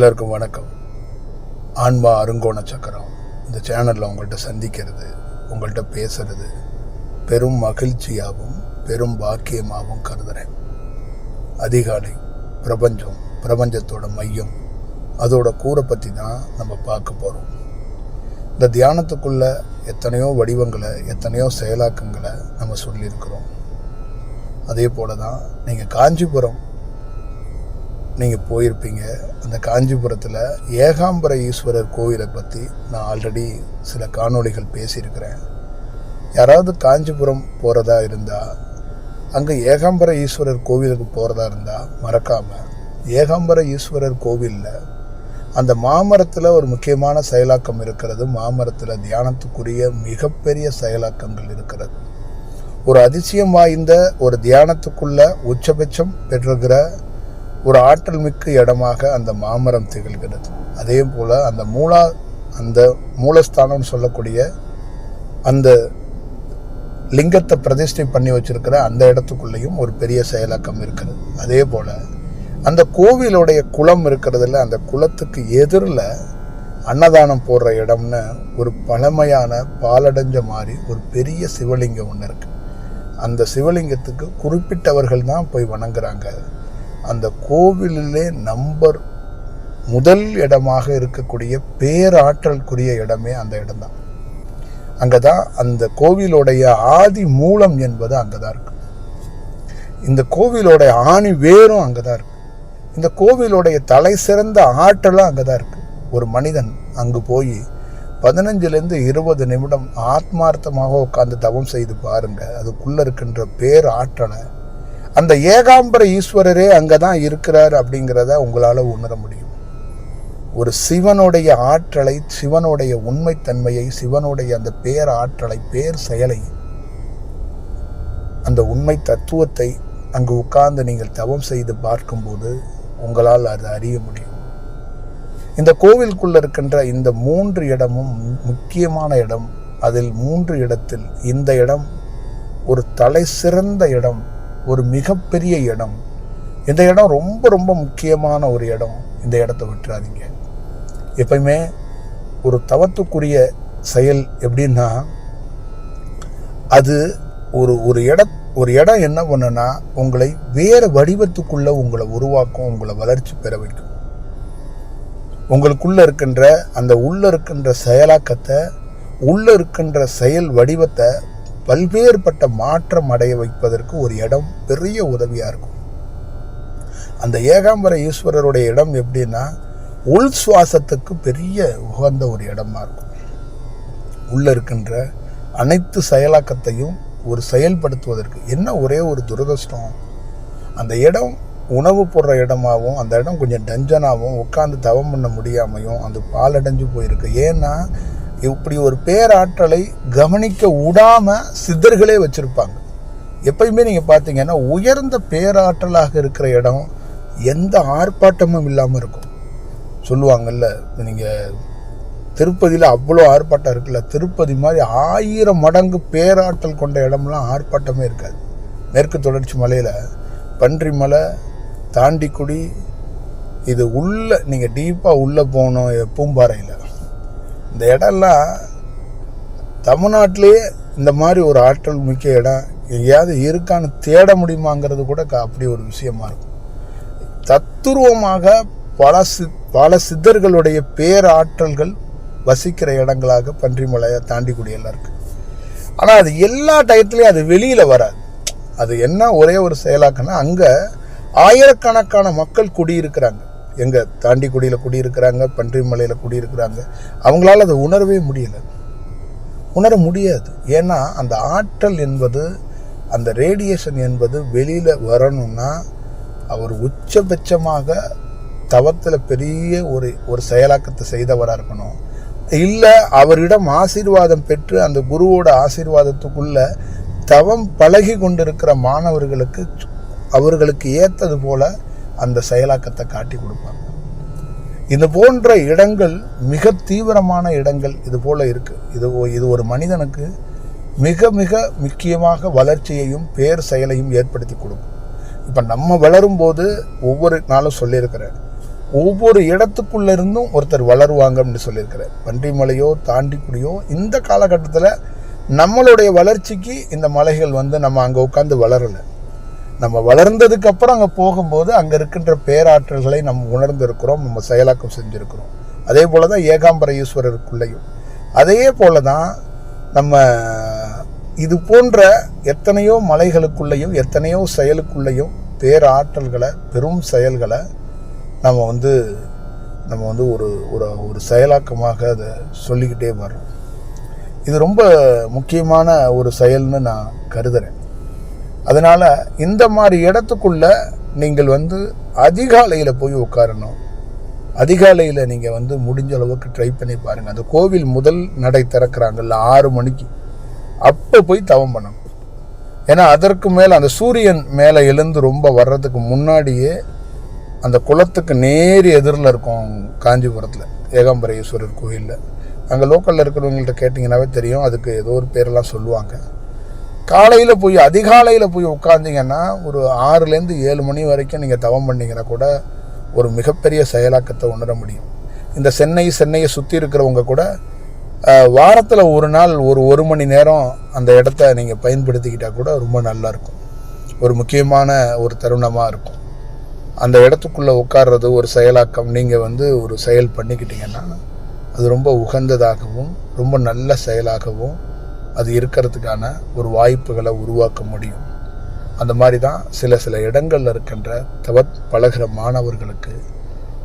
எல்லாருக்கும் வணக்கம். ஆன்மா அருங்கோண சக்கரம். இந்த சேனலில் உங்கள்கிட்ட சந்திக்கிறது உங்கள்கிட்ட பேசுறது பெரும் மகிழ்ச்சியாகவும் பெரும் பாக்கியமாகவும் கருதுகிறேன் அதிகாலை பிரபஞ்சம் பிரபஞ்சத்தோட மையம். அதோட கூரை பற்றி தான் நம்ம பார்க்க போகிறோம் இந்த தியானத்துக்குள்ள எத்தனையோ வடிவங்களை எத்தனையோ செயலாக்கங்களை நம்ம சொல்லியிருக்கிறோம். அதே போல தான் நீங்கள் காஞ்சிபுரம் நீங்கள் போயிருப்பீங்க. அந்த காஞ்சிபுரத்தில் ஏகாம்பர ஈஸ்வரர் கோவிலை பற்றி நான் ஆல்ரெடி சில காணொளிகள் பேசியிருக்கிறேன். யாராவது காஞ்சிபுரம் போகிறதா இருந்தால் அங்கே ஏகாம்பர ஈஸ்வரர் கோவிலுக்கு போகிறதா இருந்தால் மறக்காமல் ஏகாம்பர ஈஸ்வரர் கோவிலில் அந்த மாமரத்தில் ஒரு முக்கியமான செயலாக்கம் இருக்கிறது. மாமரத்தில் தியானத்துக்குரிய மிகப்பெரிய செயலாக்கங்கள் இருக்கிறது. ஒரு அதிசயம் வாய்ந்த ஒரு தியானத்துக்குள்ள உச்சபட்சம் பெற்றுகிற ஒரு ஆற்றல் மிக்க இடமாக அந்த மாமரம் திகழ்கிறது. அதே போல் அந்த மூலா அந்த மூலஸ்தானம்னு சொல்லக்கூடிய அந்த லிங்கத்தை பிரதிஷ்டை பண்ணி வச்சிருக்கிற அந்த இடத்துக்குள்ளேயும் ஒரு பெரிய செயலாக்கம் இருக்கிறது. அதே போல் அந்த கோவிலுடைய குளம் இருக்கிறதுல அந்த குளத்துக்கு எதிரில் அன்னதானம் போடுற இடம்னு ஒரு பழமையான பாலடைஞ்ச மாதிரி ஒரு பெரிய சிவலிங்கம் ஒன்று இருக்குது அந்த சிவலிங்கத்துக்கு குறிப்பிட்டவர்கள் தான் போய் வணங்குறாங்க. அந்த கோவிலிலே நம்பர் முதல் இடமாக இருக்கக்கூடிய பேராற்றல்குரிய இடமே அந்த இடம்தான். அங்கே தான் அந்த கோவிலுடைய ஆதி மூலம் என்பது அங்கே தான் இருக்கு. இந்த கோவிலோடைய ஆணி வேரும் அங்கே தான் இருக்கு. இந்த கோவிலுடைய தலை சிறந்த ஆற்றலும் அங்கே தான் இருக்கு. ஒரு மனிதன் அங்கு போய் பதினஞ்சுலேருந்து இருபது நிமிடம் ஆத்மார்த்தமாக உட்காந்து தவம் செய்து பாருங்க அதுக்குள்ள இருக்கின்ற பேர் ஆற்றலை அந்த ஏகாம்பர ஈஸ்வரரே அங்கே தான் இருக்கிறார் அப்படிங்கிறத உங்களால் உணர முடியும். ஒரு சிவனுடைய ஆற்றலை சிவனுடைய உண்மைத்தன்மையை சிவனுடைய அந்த பேர் ஆற்றலை பேர் செயலை அந்த உண்மை தத்துவத்தை அங்கு உட்கார்ந்து நீங்கள் தவம் செய்து பார்க்கும்போது உங்களால் அது அறிய முடியும். இந்த கோவிலுக்குள்ள இருக்கின்ற இந்த மூன்று இடமும் முக்கியமான இடம். அதில் மூன்று இடத்தில் இந்த இடம் ஒரு தலை சிறந்த இடம். ஒரு மிகப்பெரிய இடம். இந்த இடம் ரொம்ப ரொம்ப முக்கியமான ஒரு இடம். இந்த இடத்த விட்டுறாதீங்க. எப்பயுமே ஒரு தவத்துக்குரிய செயல் எப்படின்னா அது ஒரு ஒரு இட ஒரு இடம் என்ன பண்ணுன்னா உங்களை வேறு வடிவத்துக்குள்ளே உங்களை உருவாக்கும் உங்களை வளர்ச்சி பெற வைக்கும். உங்களுக்குள்ளே இருக்கின்ற அந்த உள்ளே இருக்கின்ற செயலாக்கத்தை உள்ளே இருக்கின்ற செயல் வடிவத்தை பல்வேறுபட்ட மாற்றம் அடைய வைப்பதற்கு ஒரு இடம் பெரிய உதவியாக இருக்கும். அந்த ஏகாம்பர ஈஸ்வரருடைய இடம் எப்படின்னா உள் சுவாசத்துக்கு பெரிய உகந்த ஒரு இடமா இருக்கும். உள்ள இருக்கின்ற அனைத்து செயலாக்கத்தையும் ஒரு செயல்படுத்துவதற்கு என்ன ஒரே ஒரு துரதிருஷ்டம்? அந்த இடம் உணவு போடுற இடமாகவும் அந்த இடம் கொஞ்சம் டஞ்சனாகவும் உட்காந்து தவம் பண்ண முடியாமையும் அந்த பாலடைஞ்சு போயிருக்கு. ஏன்னா இப்படி ஒரு பேராற்றலை கவனிக்க விடாமல் சித்தர்களே வச்சுருப்பாங்க. எப்பயுமே நீங்கள் பார்த்தீங்கன்னா உயர்ந்த பேராற்றலாக இருக்கிற இடம் எந்த ஆர்ப்பாட்டமும் இல்லாமல் இருக்கும். சொல்லுவாங்கல்ல நீங்கள் திருப்பதியில் அவ்வளோ ஆர்ப்பாட்டம் இருக்குல்ல திருப்பதி மாதிரி ஆயிரம் மடங்கு பேராற்றல் கொண்ட இடம்லாம் ஆர்ப்பாட்டமே இருக்காது. மேற்கு தொடர்ச்சி மலையில் பன்றி மலை தாண்டிக்குடி இது உள்ள நீங்கள் டீப்பாக உள்ளே போகணும் பூம்பாறையில். இந்த இடம்லாம் தமிழ்நாட்டிலேயே இந்த மாதிரி ஒரு ஆற்றல் மிக்க இடம் எங்கேயாவது இருக்கான்னு தேட முடியுமாங்கிறது கூட அப்படி ஒரு விஷயமா இருக்கும். தத்துருவமாக பல சி பல சித்தர்களுடைய பேராற்றல்கள் வசிக்கிற இடங்களாக பன்றிமலையை தாண்டிக்குடியெல்லாம் இருக்குது இருக்கு. ஆனால் அது எல்லா டயத்துலேயும் அது வெளியில் வராது. அது என்ன ஒரே ஒரு செயலாக்குன்னா அங்கே ஆயிரக்கணக்கான மக்கள் குடியிருக்கிறாங்க. எங்கே தாண்டிக்குடியில் குடியிருக்கிறாங்க பன்றிமலையில் குடியிருக்கிறாங்க. அவங்களால அதை உணரவே முடியலை. உணர முடியாது. ஏன்னா அந்த ஆற்றல் என்பது அந்த ரேடியேஷன் என்பது வெளியில் வரணும்னா அவர் உச்சபட்சமாக தவத்தில் பெரிய ஒரு ஒரு செயலாக்கத்தை செய்தவராக இருக்கணும். இல்லை அவரிடம் ஆசீர்வாதம் பெற்று அந்த குருவோட ஆசீர்வாதத்துக்குள்ள தவம் பழகி கொண்டிருக்கிற மாணவர்களுக்கு அவர்களுக்கு ஏற்றது போல அந்த செயலாக்கத்தை காட்டி கொடுப்பாங்க. இது போன்ற இடங்கள் மிக தீவிரமான இடங்கள் இது போல இருக்கு. இது இது ஒரு மனிதனுக்கு மிக மிக முக்கியமாக வளர்ச்சியையும் பேர் செயலையும் ஏற்படுத்தி கொடுக்கும். இப்போ நம்ம வளரும் போது ஒவ்வொரு நாளும் சொல்லியிருக்கிறேன் ஒவ்வொரு இடத்துக்குள்ளேருந்தும் ஒருத்தர் வளருவாங்க அப்படின்னு சொல்லியிருக்கிறேன் பன்றிமலையோ தாண்டிக்குடியோ இந்த காலகட்டத்தில் நம்மளுடைய வளர்ச்சிக்கு இந்த மலைகள் வந்து நம்ம அங்கே உட்காந்து வளரலை. நம்ம வளர்ந்ததுக்கு அப்புறம் அங்கே போகும்போது அங்கே இருக்கின்ற பேராற்றல்களை நம்ம உணர்ந்திருக்கிறோம் நம்ம செயலாக்கம் செஞ்சுருக்கிறோம். அதே போல தான் ஏகாம்பர ஈஸ்வரருக்குள்ளேயும் அதே போல தான் நம்ம இது போன்ற எத்தனையோ மலைகளுக்குள்ளேயும் எத்தனையோ செயலுக்குள்ளேயும் பேராற்றல்களை பெரும் செயல்களை நம்ம வந்து நம்ம வந்து ஒரு ஒரு ஒரு செயலாக்கமாக அதை சொல்லிக்கிட்டே வர்றோம். இது ரொம்ப முக்கியமான ஒரு செயல்னு நான் கருதுறேன். அதனால் இந்த மாதிரி இடத்துக்குள்ள நீங்கள் வந்து அதிகாலையில் போய் உட்காரணும். அதிகாலையில் நீங்கள் வந்து முடிஞ்ச அளவுக்கு ட்ரை பண்ணி பாருங்கள் அந்த கோவில் முதல் நடை திறக்கிறாங்கல்ல ஆறு மணிக்கு. அப்போ போய் தவம் பண்ணணும். ஏன்னா அதற்கு மேலே அந்த சூரியன் மேலே எழுந்து ரொம்ப வர்றதுக்கு முன்னாடியே அந்த குளத்துக்கு நேர் எதிரில் இருக்கும் காஞ்சிபுரத்தில் ஏகாம்பரேஸ்வரர் கோயிலில். அங்கே லோக்கலில் இருக்கிறவங்கள்ட்ட கேட்டிங்கன்னாவே தெரியும். அதுக்கு ஏதோ ஒரு பேரெல்லாம் சொல்லுவாங்க. காலையில் போய் அதிகாலையில் போய் உட்காந்திங்கன்னா ஒரு ஆறுலேருந்து ஏழு மணி வரைக்கும் நீங்கள் தவம் பண்ணிங்கன்னா கூட ஒரு மிகப்பெரிய செயலாக்கத்தை உணர முடியும். இந்த சென்னை சென்னையை சுற்றி இருக்கிறவங்க கூட வாரத்தில் ஒரு நாள் ஒரு ஒரு மணி நேரம் அந்த இடத்த நீங்கள் பயன்படுத்திக்கிட்டால் கூட ரொம்ப நல்லா இருக்கும். ஒரு முக்கியமான ஒரு தருணமாக இருக்கும். அந்த இடத்துக்குள்ளே உட்கார்றது ஒரு செயலாக்கம். நீங்கள் வந்து ஒரு செயல் பண்ணிக்கிட்டீங்கன்னா அது ரொம்ப உகந்ததாகவும் ரொம்ப நல்ல செயலாகவும் அது இருக்கிறதுக்கான ஒரு வாய்ப்புகளை உருவாக்க முடியும். அந்த மாதிரி தான் சில சில இடங்களில் இருக்கின்ற தவத் பழகிற மாணவர்களுக்கு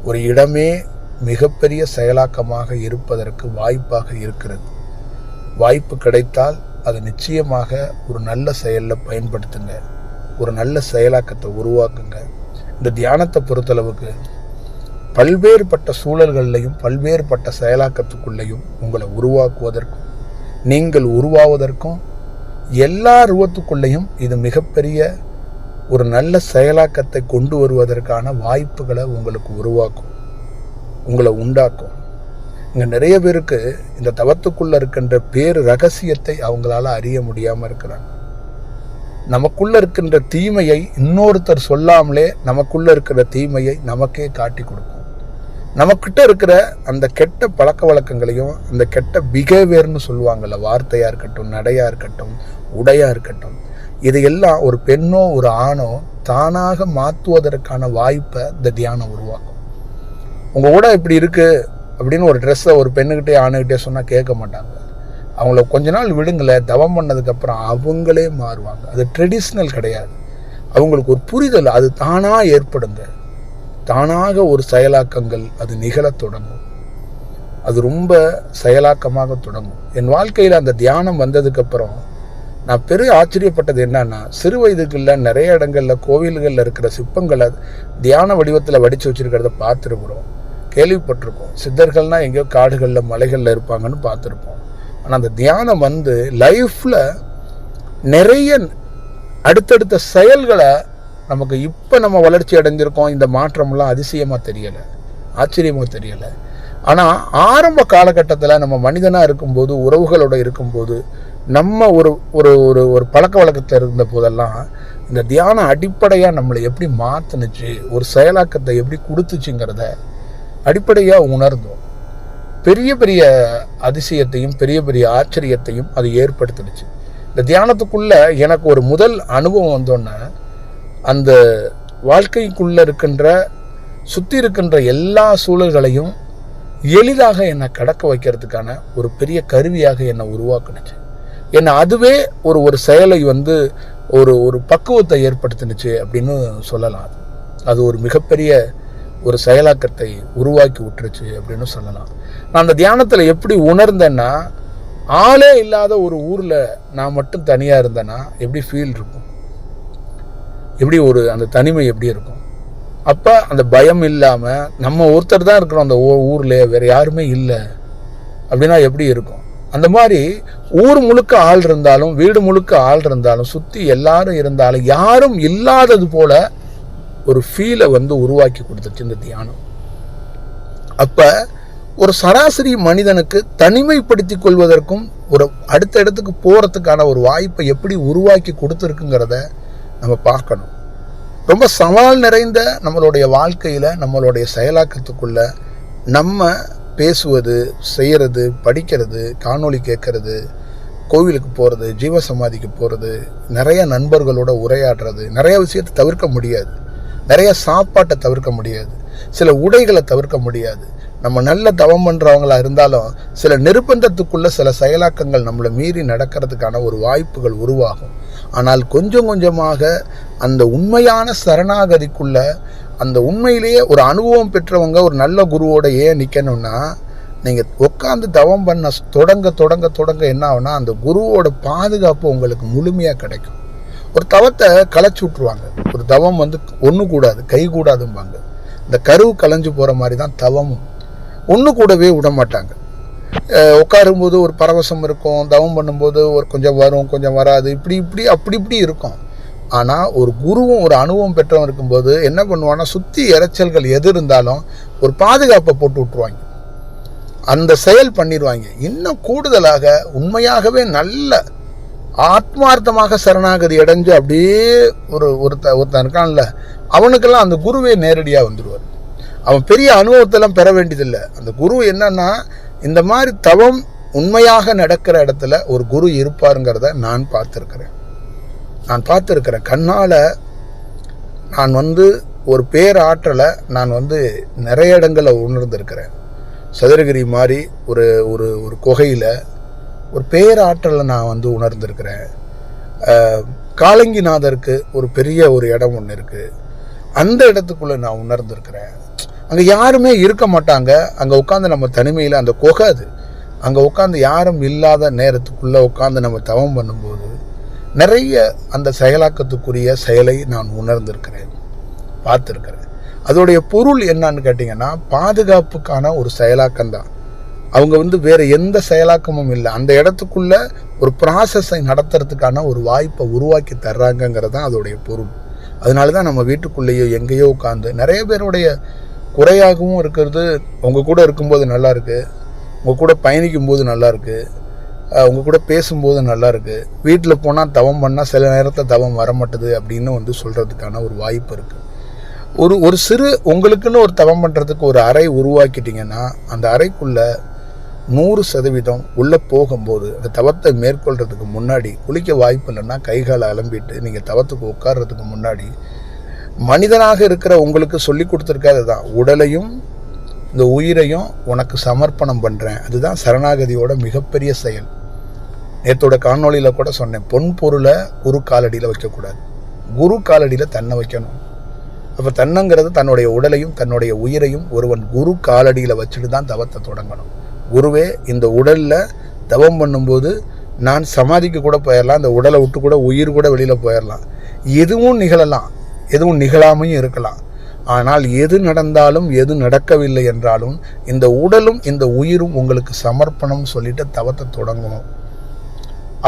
ஒரு இடமே மிகப்பெரிய செயலாக்கமாக இருப்பதற்கு வாய்ப்பாக இருக்கிறது. வாய்ப்பு கிடைத்தால் அதை நிச்சயமாக ஒரு நல்ல செயலில் பயன்படுத்துங்க. ஒரு நல்ல செயலாக்கத்தை உருவாக்குங்க. இந்த தியானத்தை பொறுத்தளவுக்கு பல்வேறுபட்ட சூழல்கள்லையும் பல்வேறுபட்ட செயலாக்கத்துக்குள்ளேயும் உங்களை உருவாக்குவதற்கும் நீங்கள் உருவாவதற்கும் எல்லா உருவத்துக்குள்ளேயும் இது மிகப்பெரிய ஒரு நல்ல செயலாக்கத்தை கொண்டு வருவதற்கான வாய்ப்புகளை உங்களுக்கு உருவாக்கும் உங்களை உண்டாக்கும். இங்கே நிறைய பேருக்கு இந்த தவத்துக்குள்ளே இருக்கின்ற பேர் ரகசியத்தை அவங்களால அறிய முடியாமல் இருக்கிறாங்க. நமக்குள்ளே இருக்கின்ற தீமையை இன்னொருத்தர் சொல்லாமலே நமக்குள்ளே இருக்கிற தீமையை நமக்கே காட்டி கொடுக்கும். நமக்கிட்ட இருக்கிற அந்த கெட்ட பழக்க வழக்கங்களையும் அந்த கெட்ட பிஹேவியர்னு சொல்லுவாங்கள்ல வார்த்தையாக இருக்கட்டும் நடையாக இருக்கட்டும் உடையாக இருக்கட்டும் இதையெல்லாம் ஒரு பெண்ணோ ஒரு ஆணோ தானாக மாற்றுவதற்கான வாய்ப்பை இந்த தியானம் உருவாக்கும். உங்கள் கூட இப்படி இருக்குது அப்படின்னு ஒரு ட்ரெஸ்ஸை ஒரு பெண்ணுக்கிட்டே ஆணுக்கிட்டே சொன்னால் கேட்க மாட்டாங்க. அவங்கள கொஞ்ச நாள் விடுங்களை தவம் பண்ணதுக்கப்புறம் அவங்களே மாறுவாங்க. அது ட்ரெடிஷ்னல் கிடையாது. அவங்களுக்கு ஒரு புரிதல் அது தானாக ஏற்படுங்க. தானாக ஒரு செயலாக்கங்கள் அது நிகழத் தொடங்கும். அது ரொம்ப செயலாக்கமாக தொடங்கும். என் வாழ்க்கையில் அந்த தியானம் வந்ததுக்கப்புறம் நான் பெரிய ஆச்சரியப்பட்டது என்னன்னா சிறு வயதுக்குள்ள நிறைய இடங்களில் கோவில்களில் இருக்கிற சிற்பங்களை தியான வடிவத்தில் வடித்து வச்சுருக்கிறத பார்த்துருக்குறோம். கேள்விப்பட்டிருக்கோம். சித்தர்கள்னால் எங்கேயோ காடுகளில் மலைகளில் இருப்பாங்கன்னு பார்த்துருப்போம். ஆனால் அந்த தியானம் வந்து லைஃப்பில் நிறைய அடுத்தடுத்த செயல்களை நமக்கு இப்போ நம்ம வளர்ச்சி அடைஞ்சிருக்கோம். இந்த மாற்றம்லாம் அதிசயமாக தெரியலை. ஆச்சரியமாக தெரியலை. ஆனால் ஆரம்ப காலகட்டத்தில் நம்ம மனிதனாக இருக்கும்போது உறவுகளோடு இருக்கும்போது நம்ம ஒரு ஒரு ஒரு ஒரு பழக்க வழக்கத்தில் இருந்த போதெல்லாம் இந்த தியானம் அடிப்படையாக நம்மளை எப்படி மாற்றினுச்சு ஒரு செயலாக்கத்தை எப்படி கொடுத்துச்சுங்கிறத அடிப்படையாக உணர்ந்தோம். பெரிய பெரிய அதிசயத்தையும் பெரிய பெரிய ஆச்சரியத்தையும் அது ஏற்படுத்தினுச்சு. இந்த தியானத்துக்குள்ளே எனக்கு ஒரு முதல் அனுபவம் வந்தோன்னே அந்த வாழ்க்கைக்குள்ளே இருக்கின்ற சுற்றி இருக்கின்ற எல்லா சூழல்களையும் எளிதாக என்னை கடக்க வைக்கிறதுக்கான ஒரு பெரிய கருவியாக என்னை உருவாக்குனுச்சு. என்னை அதுவே ஒரு ஒரு செயலை வந்து ஒரு ஒரு பக்குவத்தை ஏற்படுத்தினுச்சு அப்படின்னு சொல்லலாம். அது அது ஒரு மிகப்பெரிய ஒரு செயலாக்கத்தை உருவாக்கி விட்டுருச்சு அப்படின்னு சொல்லலாம். நான் அந்த தியானத்தில் எப்படி உணர்ந்தேன்னா ஆளே இல்லாத ஒரு ஊரில் நான் மட்டும் தனியாக இருந்தேன்னா எப்படி ஃபீல் இருக்கும்? எப்படி ஒரு அந்த தனிமை எப்படி இருக்கும்? அப்போ அந்த பயம் இல்லாமல் நம்ம ஒருத்தர் தான் இருக்கிறோம் அந்த ஊரில் வேறு யாருமே இல்லை. அப்படின்னா எப்படி இருக்கும்? அந்த மாதிரி ஊர் முழுக்க ஆள் இருந்தாலும் வீடு முழுக்க ஆள் இருந்தாலும் சுற்றி எல்லாரும் இருந்தாலும் யாரும் இல்லாதது போல ஒரு ஃபீலை வந்து உருவாக்கி கொடுத்துச்சு இந்த தியானம். அப்போ ஒரு சராசரி மனிதனுக்கு தனிமைப்படுத்தி கொள்வதற்கும் ஒரு அடுத்த இடத்துக்கு போகிறதுக்கான ஒரு வாய்ப்பை எப்படி உருவாக்கி கொடுத்துருக்குங்கிறத நம்ம பார்க்கணும். ரொம்ப சவால் நிறைந்த நம்மளுடைய வாழ்க்கையில் நம்மளுடைய செயலாக்கத்துக்குள்ள நம்ம பேசுவது செய்கிறது படிக்கிறது காணொளி கேட்கறது கோவிலுக்கு போகிறது ஜீவசமாதிக்கு போகிறது நிறைய நண்பர்களோட உரையாடுறது நிறைய விஷயத்தை தவிர்க்க முடியாது. நிறைய சாப்பாட்டை தவிர்க்க முடியாது. சில உடைகளை தவிர்க்க முடியாது. நம்ம நல்ல தவம் பண்ணுறவங்களா இருந்தாலும் சில நிர்பந்தத்துக்குள்ள சில செயலாக்கங்கள் நம்மளை மீறி நடக்கிறதுக்கான ஒரு வாய்ப்புகள் உருவாகும். ஆனால் கொஞ்சம் கொஞ்சமாக அந்த உண்மையான சரணாகதிக்குள்ள அந்த உண்மையிலேயே ஒரு அனுபவம் பெற்றவங்க ஒரு நல்ல குருவோட ஏன் நிற்கணும்னா நீங்கள் உட்காந்து தவம் பண்ண தொடங்க தொடங்க தொடங்க என்ன ஆகுனா அந்த குருவோட பாதுகாப்பு உங்களுக்கு முழுமையாக கிடைக்கும். ஒரு தவத்தை களைச்சி விட்ருவாங்க ஒரு தவம் வந்து ஒன்று கூடாது கை கூடாதும்பாங்க. இந்த கருவு கலைஞ்சு போகிற மாதிரி தான் தவமும். ஒன்று கூடவே விட மாட்டாங்க. உட்காரும்போது ஒரு பரவசம் இருக்கும் தவம் பண்ணும்போது ஒரு கொஞ்சம் வரும் கொஞ்சம் வராது இப்படி இப்படி அப்படி இப்படி இருக்கும். ஆனால் ஒரு குருவும் ஒரு அனுபவம் பெற்றவன் இருக்கும்போது என்ன பண்ணுவான்னா சுற்றி இரைச்சல்கள் எது இருந்தாலும் ஒரு பாதுகாப்பை போட்டு விட்ருவாங்க அந்த செயல் பண்ணிடுவாங்க இன்னும் கூடுதலாக உண்மையாகவே நல்ல ஆத்மார்த்தமாக சரணாகதி அடைஞ்சு அப்படியே ஒரு ஒருத்த ஒருத்தன் இருக்கான்ல அவனுக்கெல்லாம் அந்த குருவே நேரடியாக வந்துடுவார் அவன் பெரிய அனுபவத்தெல்லாம் பெற வேண்டியதில்லை. அந்த குரு என்னன்னா இந்த மாதிரி தவம் உண்மையாக நடக்கிற இடத்துல ஒரு குரு இருப்பாருங்கிறத நான் பார்த்துருக்கிறேன். நான் பார்த்துருக்கிறேன் கண்ணால் நான் வந்து ஒரு பேராற்றலை நான் வந்து நிறைய இடங்களில் உணர்ந்திருக்கிறேன். சதுரகிரி மாதிரி ஒரு ஒரு ஒரு குகையில் ஒரு பேராற்றலை நான் வந்து உணர்ந்திருக்கிறேன். காலங்கிநாதருக்கு ஒரு பெரிய ஒரு இடம் ஒன்று இருக்குது அந்த இடத்துக்குள்ளே நான் உணர்ந்திருக்கிறேன். அங்கே யாருமே இருக்க மாட்டாங்க. அங்கே உட்காந்து நம்ம தனிமையில் அந்த குகை அது. அங்கே உட்காந்து யாரும் இல்லாத நேரத்துக்குள்ளே உட்காந்து நம்ம தவம் பண்ணும்போது நிறைய அந்த செயலாக்கத்துக்குரிய செயலை நான் உணர்ந்திருக்கிறேன். பார்த்துருக்கிறேன். அதோடைய பொருள் என்னன்னு கேட்டிங்கன்னா பாதுகாப்புக்கான ஒரு செயலாக்கம் தான். அவங்க வந்து வேறு எந்த செயலாக்கமும் இல்லை. அந்த இடத்துக்குள்ள ஒரு ப்ராசஸை நடத்துறதுக்கான ஒரு வாய்ப்பை உருவாக்கி தர்றாங்கங்கிறது தான் அதோடைய பொருள். அதனால தான் நம்ம வீட்டுக்குள்ளேயோ எங்கேயோ உட்காந்து நிறைய பேருடைய குறையாகவும் இருக்கிறது. உங்கள் கூட இருக்கும்போது நல்லாயிருக்கு உங்கள் கூட பயணிக்கும் போது உங்கள் கூட பேசும்போது நல்லாயிருக்கு வீட்டில் போனால் தவம் பண்ணால் சில நேரத்தில் தவம் வரமாட்டுது அப்படின்னு வந்து சொல்கிறதுக்கான ஒரு வாய்ப்பு இருக்குது ஒரு ஒரு சிறு உங்களுக்குன்னு ஒரு தவம் பண்ணுறதுக்கு ஒரு அறை உருவாக்கிட்டிங்கன்னா அந்த அறைக்குள்ளே நூறு சதவீதம் உள்ளே போகும்போது அந்த தவத்தை மேற்கொள்கிறதுக்கு முன்னாடி குளிக்க வாய்ப்பு இல்லைன்னா கைகால் அலம்பிட்டு நீங்கள் தவத்துக்கு உட்கார்றதுக்கு முன்னாடி மனிதனாக இருக்கிற உங்களுக்கு சொல்லி கொடுத்துருக்காது தான். உடலையும் இந்த உயிரையும் உனக்கு சமர்ப்பணம் பண்ணுறேன் அதுதான் சரணாகதியோட மிகப்பெரிய செயல். நேற்றோட காணொளியில் கூட சொன்னேன் பொன் பொருளை குரு காலடியில் வைக்கக்கூடாது. குரு காலடியில் தன்னை வைக்கணும். அப்போ தன்னங்கிறது தன்னுடைய உடலையும் தன்னுடைய உயிரையும் ஒருவன் குரு காலடியில் வச்சுட்டு தான் தவத்தை தொடங்கணும். குருவே இந்த உடலில் தவம் பண்ணும்போது நான் சமாதிக்கு கூட போயிடலாம் அந்த உடலை விட்டு கூட உயிர் கூட வெளியில் போயிடலாம் எதுவும் நிகழலாம். எதுவும் நிகழாமையும் இருக்கலாம். ஆனால் எது நடந்தாலும் எது நடக்கவில்லை என்றாலும் இந்த உடலும் இந்த உயிரும் உங்களுக்கு சமர்ப்பணம் சொல்லிட்டு தவத்தை தொடங்கணும்.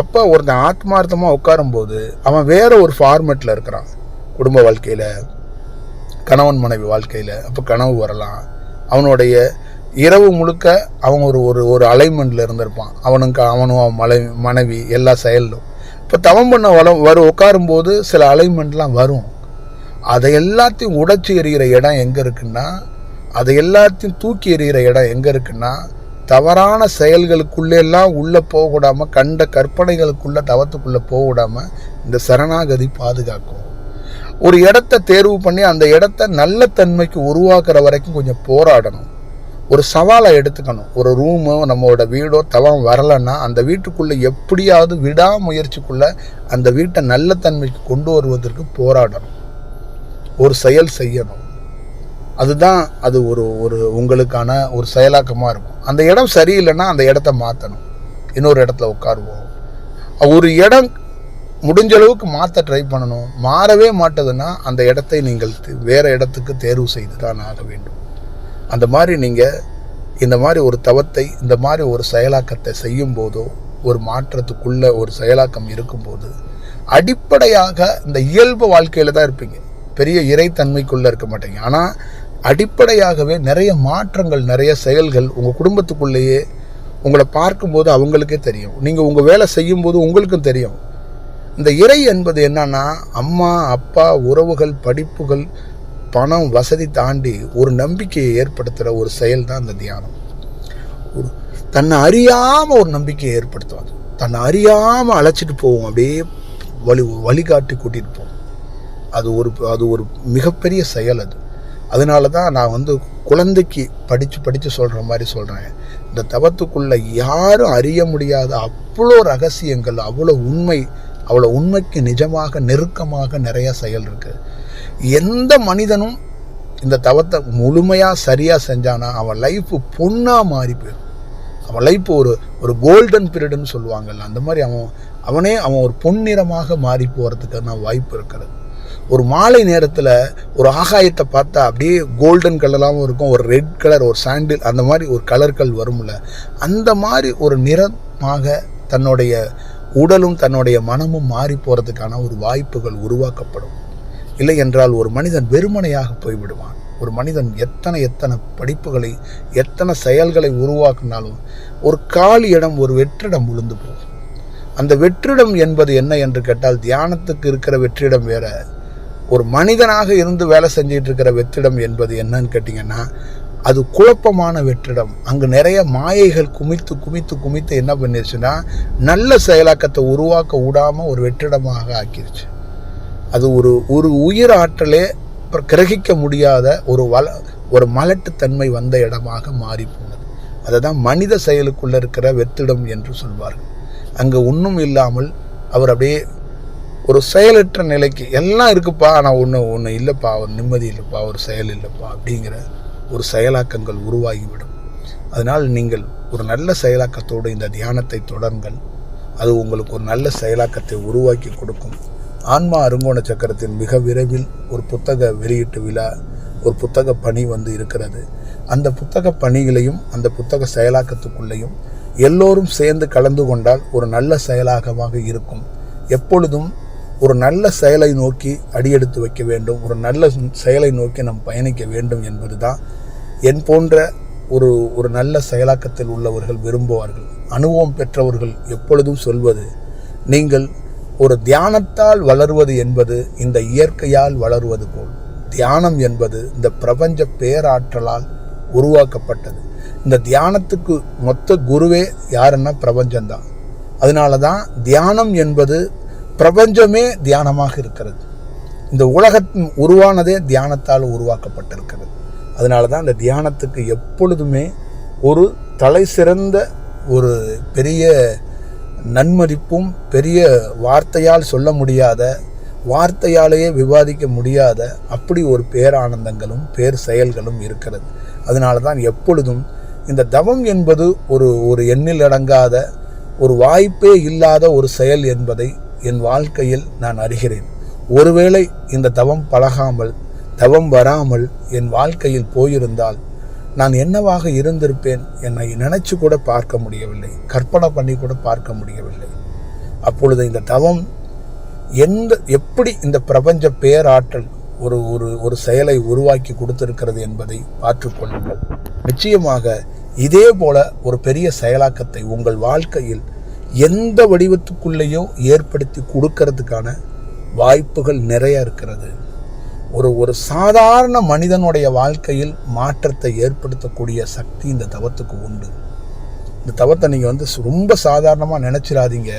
அப்போ ஒருத்தன் ஆத்மார்த்தமாக உட்காரும்போது அவன் வேற ஒரு ஃபார்மெட்டில் இருக்கிறான். குடும்ப வாழ்க்கையில் கணவன் மனைவி வாழ்க்கையில் அப்போ கனவு வரலாம். அவனுடைய இரவு முழுக்க அவன் ஒரு ஒரு ஒரு அலைன்மெண்ட்டில் இருந்திருப்பான். அவனுக்கு அவனும் அவன் மலை மனைவி எல்லா செயலும் இப்போ தவம் பண்ண வளம் வரும் உட்காரும்போது சில அலைன்மெண்ட்லாம் வரும். அதை எல்லாத்தையும் உடைச்சி எறிகிற இடம் எங்கே இருக்குன்னா அதை எல்லாத்தையும் தூக்கி எறிகிற இடம் எங்கே இருக்குன்னா தவறான செயல்களுக்குள்ளெல்லாம் உள்ளே போகவிடாமல் கண்ட கற்பனைகளுக்குள்ள தவத்துக்குள்ளே போகவிடாமல் இந்த சரணாகதி பாதுகாக்கும். ஒரு இடத்த தேர்வு பண்ணி அந்த இடத்த நல்ல தன்மைக்கு உருவாக்குற வரைக்கும் கொஞ்சம் போராடணும். ஒரு சவாலை எடுத்துக்கணும். ஒரு ரூமோ நம்மளோட வீடோ தவம் வரலைன்னா அந்த வீட்டுக்குள்ளே எப்படியாவது விடாமுயற்சிக்குள்ளே அந்த வீட்டை நல்ல தன்மைக்கு கொண்டு வருவதற்கு போராடணும். ஒரு செயல் செய்யணும். அதுதான் அது ஒரு ஒரு உங்களுக்கான ஒரு செயலாக்கமாக இருக்கும். அந்த இடம் சரியில்லைன்னா அந்த இடத்த மாற்றணும் இன்னொரு இடத்துல உட்காருவோம். ஒரு இடம் முடிஞ்ச அளவுக்கு மாற்ற ட்ரை பண்ணணும். மாறவே மாட்டதுன்னா அந்த இடத்தை நீங்கள் வேறு இடத்துக்கு தேர்வு செய்து தான் ஆக வேண்டும். அந்த மாதிரி நீங்கள் இந்த மாதிரி ஒரு தவத்தை இந்த மாதிரி ஒரு செயலாக்கத்தை செய்யும் போதோ ஒரு மாற்றத்துக்குள்ள ஒரு செயலாக்கம் இருக்கும்போது அடிப்படையாக இந்த இயல்பு வாழ்க்கையில் தான் இருப்பீங்க. பெரிய இறைத்தன்மைக்குள்ளே இருக்க மாட்டீங்க. ஆனால் அடிப்படையாகவே நிறைய மாற்றங்கள் நிறைய செயல்கள் உங்கள் குடும்பத்துக்குள்ளேயே உங்களை பார்க்கும்போது அவங்களுக்கே தெரியும். நீங்கள் உங்கள் வேலை செய்யும்போது உங்களுக்கும் தெரியும். இந்த இறை என்பது என்னன்னா அம்மா அப்பா உறவுகள் படிப்புகள் பணம் வசதி தாண்டி ஒரு நம்பிக்கையை ஏற்படுத்துகிற ஒரு செயல் தான் இந்த தியானம். ஒரு தன்னை அறியாமல் ஒரு நம்பிக்கையை ஏற்படுத்துவாங்க தன்னை அறியாமல் அழைச்சிட்டு போவோம் அப்படியே வழி வழிகாட்டி கூட்டிகிட்டு போவோம் அது ஒரு அது ஒரு மிகப்பெரிய செயல் அது. அதனால தான் நான் வந்து குழந்தைக்கு படித்து படித்து சொல்கிற மாதிரி சொல்கிறேன் இந்த தவத்துக்குள்ளே யாரும் அறிய முடியாத அவ்வளோ ரகசியங்கள் அவ்வளோ உண்மை அவ்வளோ உண்மைக்கு நிஜமாக நெருக்கமாக நிறையா செயல் இருக்குது எந்த மனிதனும் இந்த தவத்தை முழுமையாக சரியாக செஞ்சானா அவன் லைஃப்பு பொண்ணாக மாறி போயிடும். அவன் லைஃப் ஒரு ஒரு கோல்டன் பீரியடுன்னு சொல்லுவாங்கல்ல அந்த மாதிரி அவன் அவனே அவன் ஒரு பொன்னிறமாக மாறி போகிறதுக்கான வாய்ப்பு இருக்கிறது. ஒரு மாலை நேரத்தில் ஒரு ஆகாயத்தை பார்த்தா அப்படியே கோல்டன் கலராகவும் இருக்கும். ஒரு ரெட் கலர் ஒரு சாண்டில் அந்த மாதிரி ஒரு கலர்கள் வரும்ல. அந்த மாதிரி ஒரு நிறமாக தன்னுடைய உடலும் தன்னுடைய மனமும் மாறி போகிறதுக்கான ஒரு வாய்ப்புகள் உருவாக்கப்படும். இல்லை என்றால் ஒரு மனிதன் வெறுமனையாக போய்விடுவான். ஒரு மனிதன் எத்தனை எத்தனை படிப்புகளை எத்தனை செயல்களை உருவாக்கினாலும் ஒரு காலி இடம் ஒரு வெற்றிடம் விழுந்து போகும். அந்த வெற்றிடம் என்பது என்ன என்று கேட்டால் தியானத்துக்கு இருக்கிற வெற்றிடம் வேற. ஒரு மனிதனாக இருந்து வேலை செஞ்சிட்டு இருக்கிற வெற்றிடம் என்பது என்னன்னு கேட்டிங்கன்னா அது குழப்பமான வெற்றிடம். அங்கு நிறைய மாயைகள் குமித்து குமித்து குமித்து என்ன பண்ணிருச்சுன்னா நல்ல செயலாக்கத்தை உருவாக்க விடாமல் ஒரு வெற்றிடமாக ஆக்கிருச்சு. அது ஒரு ஒரு உயிர் ஆற்றலே கிரகிக்க முடியாத ஒரு வள ஒரு மலட்டுத்தன்மை வந்த இடமாக மாறி போனது அதை தான் மனித செயலுக்குள்ளே இருக்கிற வெற்றிடம் என்று சொல்வார்கள். அங்கே ஒன்றும் இல்லாமல் அவர் அப்படியே ஒரு செயலற்ற நிலைக்கு எல்லாம் இருக்குப்பா ஆனால் ஒன்று ஒன்று இல்லைப்பா ஒரு நிம்மதி இல்லைப்பா ஒரு செயல் இல்லைப்பா அப்படிங்கிற ஒரு செயலாக்கங்கள் உருவாகிவிடும். அதனால் நீங்கள் ஒரு நல்ல செயலாக்கத்தோடு இந்த தியானத்தை தொடருங்கள். அது உங்களுக்கு ஒரு நல்ல செயலாக்கத்தை உருவாக்கி கொடுக்கும். ஆன்மா அருங்கோண சக்கரத்தின் மிக விரைவில் ஒரு புத்தக வெளியீட்டு விழா ஒரு புத்தக பணி வந்து இருக்கிறது. அந்த புத்தக பணிகளையும் அந்த புத்தக செயலாக்கத்துக்குள்ளேயும் எல்லோரும் சேர்ந்து கலந்து கொண்டால் ஒரு நல்ல செயலாகமாக இருக்கும். எப்பொழுதும் ஒரு நல்ல செயலை நோக்கி அடியெடுத்து வைக்க வேண்டும் ஒரு நல்ல செயலை நோக்கி நாம் பயணிக்க வேண்டும் என்பது தான் என் போன்ற ஒரு ஒரு நல்ல செயலாக்கத்தில் உள்ளவர்கள் விரும்புவார்கள். அனுபவம் பெற்றவர்கள் எப்பொழுதும் சொல்வது நீங்கள் ஒரு தியானத்தால் வளருவது என்பது இந்த இயற்கையால் வளருவது போல். தியானம் என்பது இந்த பிரபஞ்ச பேராற்றலால் உருவாக்கப்பட்டது. இந்த தியானத்துக்கு மொத்த குருவே யாருன்னா பிரபஞ்சம்தான். அதனால தான் தியானம் என்பது பிரபஞ்சமே தியானமாக இருக்கிறது. இந்த உலகத்தின் உருவானதே தியானத்தால் உருவாக்கப்பட்டிருக்கிறது. அதனால தான் இந்த தியானத்துக்கு எப்பொழுதுமே ஒரு தலை சிறந்த ஒரு பெரிய நன்மதிப்பும் பெரிய வார்த்தையால் சொல்ல முடியாத வார்த்தையாலேயே விவாதிக்க முடியாத அப்படி ஒரு பேரானந்தங்களும் பேர் செயல்களும் இருக்கிறது. அதனால தான் எப்பொழுதும் இந்த தவம் என்பது ஒரு ஒரு எண்ணில் அடங்காத ஒரு வாய்ப்பே இல்லாத ஒரு செயல் என்பதை என் வாழ்க்கையில் நான் அறிகிறேன். ஒருவேளை இந்த தவம் பழகாமல் தவம் வராமல் என் வாழ்க்கையில் போயிருந்தால் நான் என்னவாக இருந்திருப்பேன் என்னை நினைச்சு கூட பார்க்க முடியவில்லை. கற்பனை பண்ணி கூட பார்க்க முடியவில்லை. அப்பொழுது இந்த தவம் எந்த எப்படி இந்த பிரபஞ்ச பேராற்றல் ஒரு ஒரு ஒரு செயலை உருவாக்கி கொடுத்திருக்கிறது என்பதை பார்த்துக்கொள்ளுங்கள் நிச்சயமாக இதே போல ஒரு பெரிய செயலாக்கத்தை உங்கள் வாழ்க்கையில் எந்த வடிவத்துக்குள்ளேயோ ஏற்படுத்தி கொடுக்கறதுக்கான வாய்ப்புகள் நிறைய இருக்கிறது. ஒரு ஒரு சாதாரண மனிதனுடைய வாழ்க்கையில் மாற்றத்தை ஏற்படுத்தக்கூடிய சக்தி இந்த தவத்துக்கு உண்டு. இந்த தவத்தை நீங்கள் வந்து ரொம்ப சாதாரணமாக நினச்சிடாதீங்க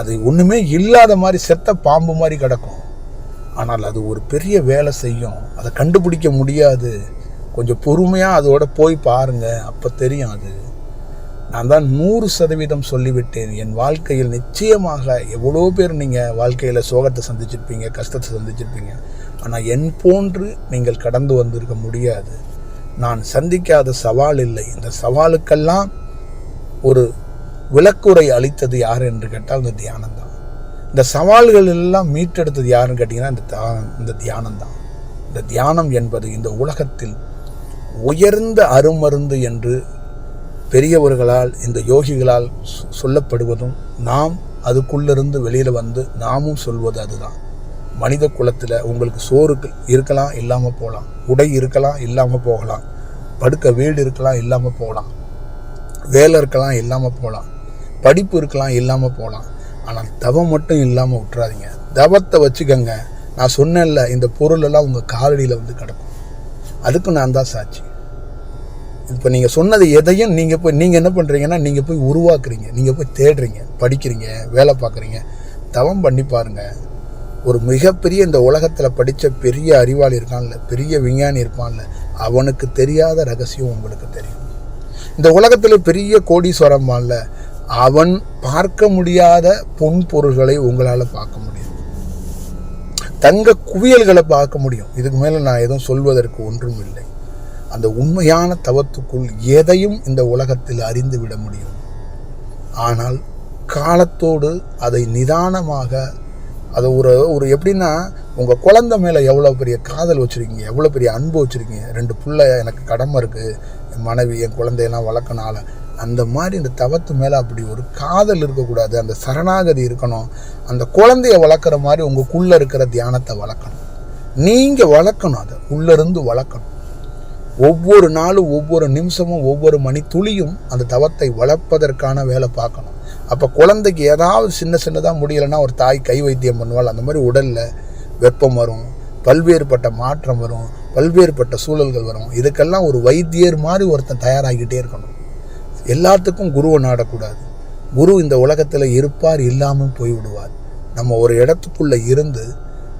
அது ஒன்றுமே இல்லாத மாதிரி செத்த பாம்பு மாதிரி கிடக்கும். ஆனால் அது ஒரு பெரிய வேலை செய்யும். அதை கண்டுபிடிக்க முடியாது. கொஞ்சம் பொறுமையாக அதோட போய் பாருங்கள் அப்போ தெரியும் அது. நான் தான் நூறு சதவீதம் சொல்லிவிட்டேன். என் வாழ்க்கையில் நிச்சயமாக எவ்வளோ பேர் நீங்கள் வாழ்க்கையில் சோகத்தை சந்திச்சிருப்பீங்க கஷ்டத்தை சந்திச்சிருப்பீங்க. ஆனால் என் போன்று நீங்கள் கடந்து வந்திருக்க முடியாது. நான் சந்திக்காத சவால் இல்லை. இந்த சவாலுக்கெல்லாம் ஒரு விளக்குரை அளித்தது யார் என்று கேட்டால் இந்த தியானம் தான். இந்த சவால்கள் எல்லாம் மீட்டெடுத்தது யாருன்னு கேட்டிங்கன்னா இந்த இந்த தியானம் தான். இந்த தியானம் என்பது இந்த உலகத்தில் உயர்ந்த அருமருந்து என்று பெரியவர்களால் இந்த யோகிகளால் சொல்லப்படுவதும் நாம் அதுக்குள்ளிருந்து வெளியில் வந்து நாமும் சொல்வது அதுதான். மனித குலத்தில் உங்களுக்கு சோறு இருக்கலாம் இல்லாமல் போகலாம். உடை இருக்கலாம் இல்லாமல் போகலாம். படுக்க வீடு இருக்கலாம் இல்லாமல் போகலாம். வேலை இருக்கலாம் இல்லாமல் போகலாம். படிப்பு இருக்கலாம் இல்லாமல் போகலாம். ஆனால் தவம் மட்டும் இல்லாமல் விட்டுறாதீங்க. தவத்தை வச்சுக்கோங்க. நான் சொன்னேன்ல இந்த பொருளெல்லாம் உங்கள் காலடியில் வந்து கிடக்கும். அதுக்கு நான் தான் சாட்சி. இப்போ நீங்கள் சொன்னது எதையும் நீங்கள் போய் நீங்கள் என்ன பண்ணுறீங்கன்னா நீங்கள் போய் உருவாக்குறீங்க. நீங்கள் போய் தேடுறீங்க படிக்கிறீங்க வேலை பார்க்குறீங்க. தவம் பண்ணி பாருங்கள் ஒரு மிகப்பெரிய இந்த உலகத்தில் படித்த பெரிய அறிவாளி இருக்கான்ல பெரிய விஞ்ஞானி இருப்பான்ல அவனுக்கு தெரியாத ரகசியம் உங்களுக்கு தெரியும். இந்த உலகத்தில் பெரிய கோடீஸ்வரம்பான்ல அவன் பார்க்க முடியாத பொன் பொருள்களை உங்களால் பார்க்க முடியும். தங்க குவியல்களை பார்க்க முடியும். இதுக்கு மேலே நான் எதுவும் சொல்வதற்கு ஒன்றும் இல்லை. அந்த உண்மையான தவத்துக்குள் எதையும் இந்த உலகத்தில் அறிந்து விட முடியும். ஆனால் காலத்தோடு அதை நிதானமாக அதை ஒரு ஒரு எப்படின்னா உங்கள் குழந்தை மேலே எவ்வளோ பெரிய காதல் வச்சுருக்கீங்க எவ்வளோ பெரிய அன்பு வச்சுருக்கீங்க ரெண்டு பிள்ளை எனக்கு கடமை இருக்குது என் மனைவி என் குழந்தையெல்லாம் வளர்க்கனால அந்த மாதிரி இந்த தவத்து மேலே அப்படி ஒரு காதல் இருக்கக்கூடாது அந்த சரணாகதி இருக்கணும் அந்த குழந்தைய வளர்க்குற மாதிரி உங்களுக்குள்ளே இருக்கிற தியானத்தை வளர்க்கணும். நீங்கள் வளர்க்கணும் அதை உள்ளேருந்து வளர்க்கணும். ஒவ்வொரு நாளும் ஒவ்வொரு நிமிஷமும் ஒவ்வொரு மணி துளியும் அந்த தவத்தை வளர்ப்பதற்கான வேலை பார்க்கணும். அப்போ குழந்தைக்கு ஏதாவது சின்ன சின்னதாக முடியலைன்னா ஒரு தாய் கை வைத்தியம் பண்ணுவாள். அந்த மாதிரி உடலில் வெப்பம் வரும் பல்வேறுபட்ட மாற்றம் வரும் பல்வேறுபட்ட சூழல்கள் வரும். இதுக்கெல்லாம் ஒரு வைத்தியர் மாதிரி ஒருத்தன் தயாராகிக்கிட்டே இருக்கணும். எல்லாத்துக்கும் குருவை நாடக்கூடாது. குரு இந்த உலகத்தில் இருப்பார் இல்லாமல் போய்விடுவார். நம்ம ஒரு இடத்துக்குள்ளே இருந்து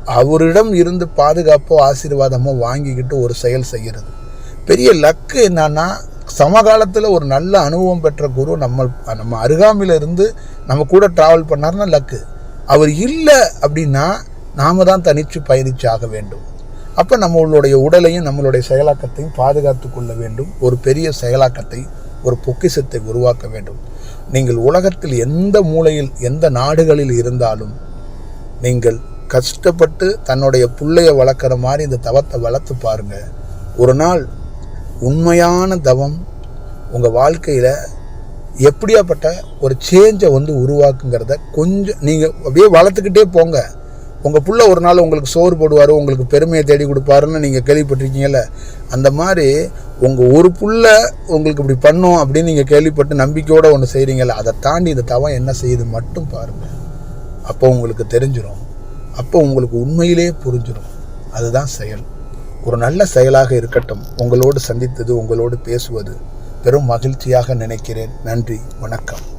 அவரிடம் இருந்து பாதுகாப்போ ஆசீர்வாதமோ வாங்கிக்கிட்டு ஒரு செயல் செய்கிறது பெரிய லக்கு என்னன்னா சமகாலத்தில் ஒரு நல்ல அனுபவம் பெற்ற குரு நம்ம நம்ம அருகாமையில் இருந்து நம்ம கூட ட்ராவல் பண்ணார்னா லக்கு அவர் இல்லை அப்படின்னா நாம தான் தனித்து பயணிச்சாக வேண்டும். அப்போ நம்மளுடைய உடலையும் நம்மளுடைய செயலாக்கத்தையும் பாதுகாத்து கொள்ள வேண்டும். ஒரு பெரிய செயலாக்கத்தை ஒரு பொக்கிஷத்தை உருவாக்க வேண்டும். நீங்கள் உலகத்தில் எந்த மூலையில் எந்த நாடுகளில் இருந்தாலும் நீங்கள் கஷ்டப்பட்டு தன்னுடைய பிள்ளைய வளர்க்குற மாதிரி இந்த தவத்தை வளர்த்து பாருங்கள் ஒரு நாள் உண்மையான தவம் உங்கள் வாழ்க்கையில் எப்படியாப்பட்ட ஒரு சேஞ்சை வந்து உருவாக்குங்கிறத கொஞ்சம் நீங்கள் அப்படியே வளர்த்துக்கிட்டே போங்க. உங்கள் புள்ள ஒரு நாள் உங்களுக்கு சோறு போடுவார் உங்களுக்கு பெருமையை தேடி கொடுப்பாருன்னு நீங்கள் கேள்விப்பட்டிருக்கீங்கல்ல? அந்த மாதிரி உங்கள் ஒரு புள்ள உங்களுக்கு இப்படி பண்ணும் அப்படின்னு நீங்கள் கேள்விப்பட்டு நம்பிக்கையோடு ஒன்று செய்கிறீங்கல்ல அதை தாண்டி இந்த தவம் என்ன செய்யுது மட்டும் பாருங்கள் அப்போ உங்களுக்கு தெரிஞ்சிடும் அப்போ உங்களுக்கு உண்மையிலே புரிஞ்சிடும் அதுதான் செயல். ஒரு நல்ல செயலாக இருக்கட்டும். உங்களோடு சந்தித்தது உங்களோடு பேசுவது பெரும் மகிழ்ச்சியாக நினைக்கிறேன். நன்றி வணக்கம்.